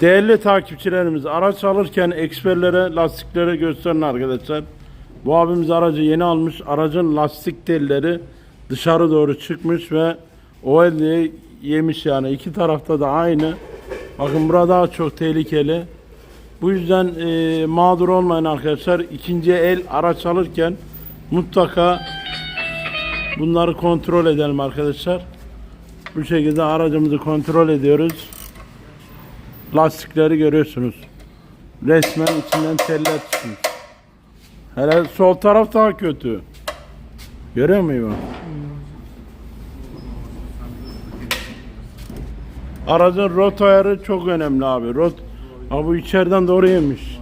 Değerli takipçilerimiz araç alırken eksperlere lastikleri gösterin arkadaşlar. Bu abimiz aracı yeni almış. Aracın lastik telleri dışarı doğru çıkmış ve OL'ye yemiş yani. iki tarafta da aynı. Bakın burada daha çok tehlikeli. Bu yüzden e, mağdur olmayın arkadaşlar. İkinci el araç alırken mutlaka bunları kontrol edelim arkadaşlar. Bu şekilde aracımızı kontrol ediyoruz lastikleri görüyorsunuz. Resmen içinden teller çıkmış. Hele sol taraf daha kötü. Görüyor muyum? Aracın rot ayarı çok önemli abi. Rot Abi bu içeriden doğru yemiş.